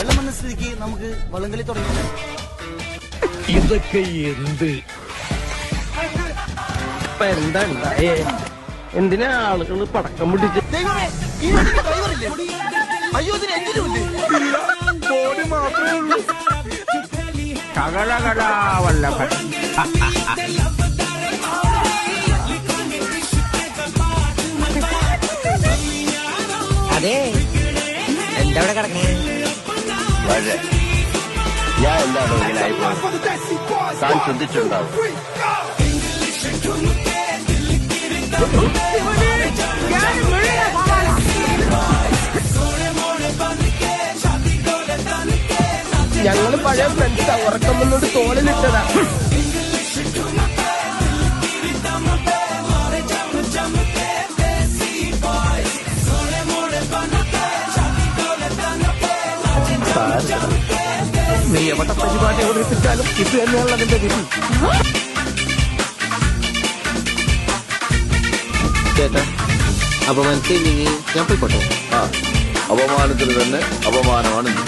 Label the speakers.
Speaker 1: വെള്ളം വന്ന സ്ഥിതിക്ക് നമുക്ക് വള്ളംകളി തുടങ്ങി.
Speaker 2: ഇതൊക്കെ എന്ത്?
Speaker 3: എന്തിനാ ആളുകൾ പടക്കം പിടിച്ച്
Speaker 1: അയ്യോ ഇതിന് എഞ്ചിനും
Speaker 3: ബോഡി മാത്രമേ ഉള്ളൂ. വല്ലഭൻ.
Speaker 4: അതെ എന്താ കിടക്കണേ?
Speaker 5: പക്ഷേ ഞാൻ എന്താണ് ഇങ്ങനെ ആയിപ്പോയത് താൻ ചിന്തിച്ചിട്ടുണ്ടാവും
Speaker 3: ഞങ്ങൾ പഴയ ഫ്രണ്ട്സാ ഉറക്കം വന്നോണ്ട് തോളിലിട്ടതാ. നീ എവിടെ പരിപാടി അവതരിപ്പിച്ചാലും ഇത് തന്നെയാണല്ലോ അതിന്റെ വിധി.
Speaker 4: ചേട്ടാ നീ ഞാൻ പോയിക്കോട്ടെ?
Speaker 5: ആ അപമാനത്തിന് തന്നെ അപമാനമാണ് നീ